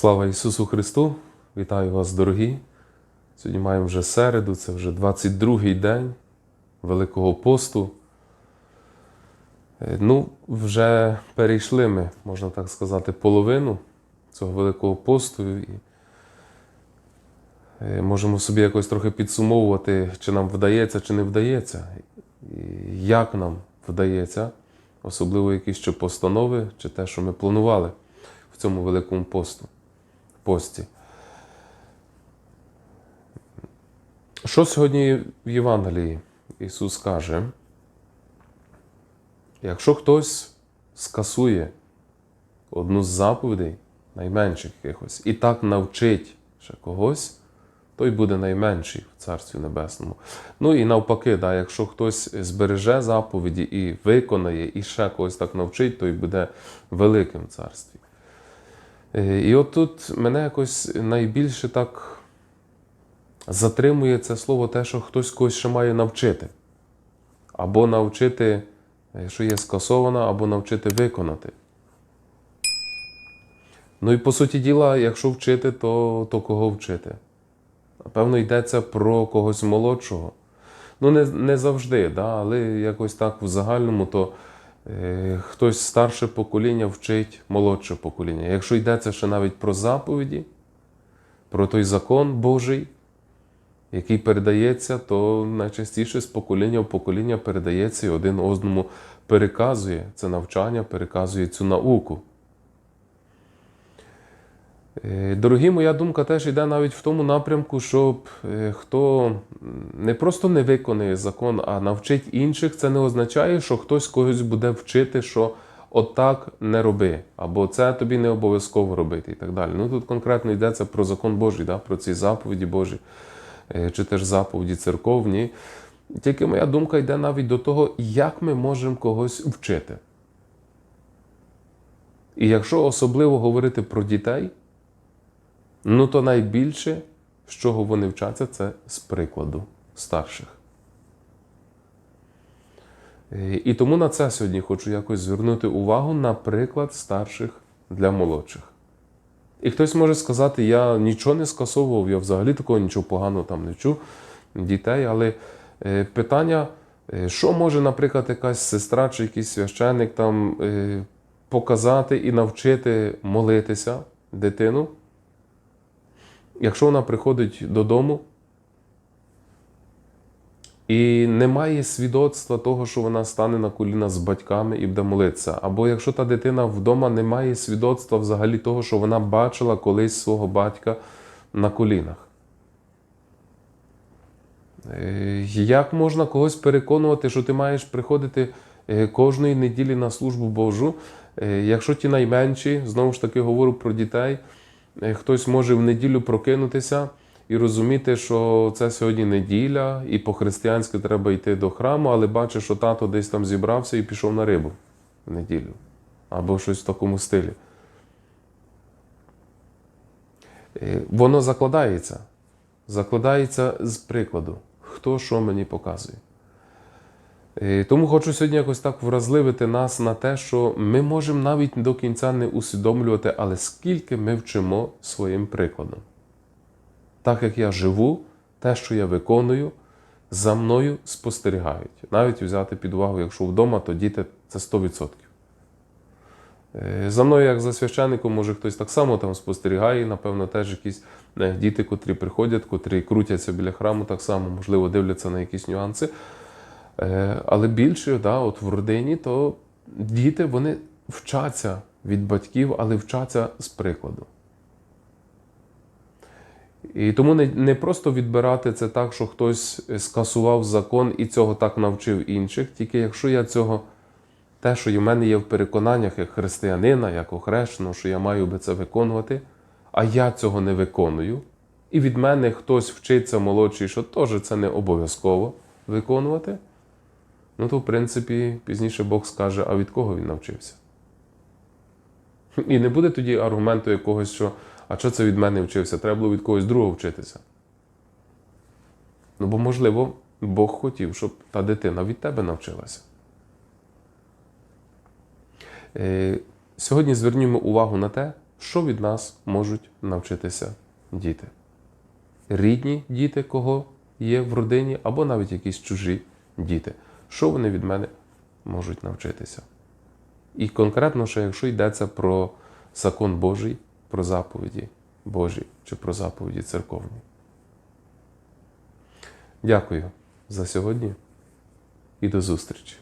Слава Ісусу Христу! Вітаю вас, дорогі! Сьогодні маємо вже середу, це вже 22-й день Великого посту. Е, Ну, вже перейшли ми, можна так сказати, половину цього Великого посту. І е, можемо собі якось трохи підсумовувати, чи нам вдається, чи не вдається, і як нам вдається, особливо якісь ще постанови, чи те, що ми планували в цьому Великому посту пості. Що сьогодні в Євангелії Ісус каже? Якщо хтось скасує одну з заповідей, найменших якихось, і так навчить ще когось, той буде найменший в Царстві Небесному. Ну і навпаки, да, якщо хтось збереже заповіді і виконає, і ще когось так навчить, той буде великим в царстві. Е, І от тут мене якось найбільше так затримує це слово, те, що хтось когось ще має навчити. Або навчити, що є скасовано, або навчити виконати. Ну і по суті діла, якщо вчити, то, то кого вчити? Напевно, йдеться про когось молодшого. Ну, не, не завжди, да, але якось так в загальному, то хтось старше покоління вчить молодше покоління. Якщо йдеться ще навіть про заповіді, про той закон Божий, який передається, то найчастіше з покоління в покоління передається і один одному переказує це навчання, переказує цю науку. Е, Дорогі, моя думка теж йде навіть в тому напрямку, щоб е, хто не просто не виконує закон, а навчить інших, це не означає, що хтось когось буде вчити, що отак не роби, або це тобі не обов'язково робити і так далі. Ну тут конкретно йдеться про закон Божий, да, про ці заповіді Божі, е, чи теж заповіді церковні. Тільки моя думка йде навіть до того, як ми можемо когось вчити. І якщо особливо говорити про дітей, Ну, то найбільше, з чого вони вчаться, це з прикладу старших. Е, І тому на це сьогодні хочу якось звернути увагу на приклад старших для молодших. І хтось може сказати, я нічого не скасовував, я взагалі такого нічого поганого там не чув дітей, але е, питання, е, що може, наприклад, якась сестра чи якийсь священник там показати і навчити молитися дитину, якщо вона приходить додому і немає свідоцтва того, що вона стане на коліна з батьками і буде молитися, або якщо та дитина вдома не має свідоцтва взагалі того, що вона бачила колись свого батька на колінах. Е, Як можна когось переконувати, що ти маєш приходити е, кожної неділі на службу Божу, е, якщо ті найменші, знову ж таки говорю про дітей, хтось може в неділю прокинутися і розуміти, що це сьогодні неділя, і по-християнськи треба йти до храму, але бачить, що тато десь там зібрався і пішов на рибу в неділю. Або щось в такому стилі. Е, Воно закладається. Закладається з прикладу, хто що мені показує. Е, Тому хочу сьогодні якось так вразливити нас на те, що ми можемо навіть до кінця не усвідомлювати, але скільки ми вчимо своїм прикладом. Так як я живу, те, що я виконую, за мною спостерігають. Навіть взяти під увагу, якщо вдома, то діти це 100%. Е, За мною, як за священником, може хтось так само там спостерігає, напевно, теж якісь е, діти, котрі приходять, котрі крутяться біля храму, так само, можливо, дивляться на якісь нюанси. Е, Але більше, да, от в родині, то діти вони вчаться від батьків, але вчаться з прикладу. І тому не, не просто відбирати це так, що хтось скасував закон і цього так навчив інших, тільки якщо я цього, те, що в мене є в переконаннях як християнина, як охрещеного, що я маю би це виконувати, а я цього не виконую, і від мене хтось вчиться молодший, що теж це не обов'язково виконувати, ну то, в принципі, пізніше Бог скаже, а від кого він навчився. І не буде тоді аргументу якогось, що а що це від мене вчився? Треба було від когось другого вчитися. Ну, бо, можливо, Бог хотів, щоб та дитина від тебе навчилася. Е, Сьогодні звернімо увагу на те, що від нас можуть навчитися діти. Рідні діти, кого є в родині, або навіть якісь чужі діти. Що вони від мене можуть навчитися? І конкретно, що якщо йдеться про закон Божий, про заповіді Божі чи про заповіді церковні. Дякую за сьогодні і до зустрічі!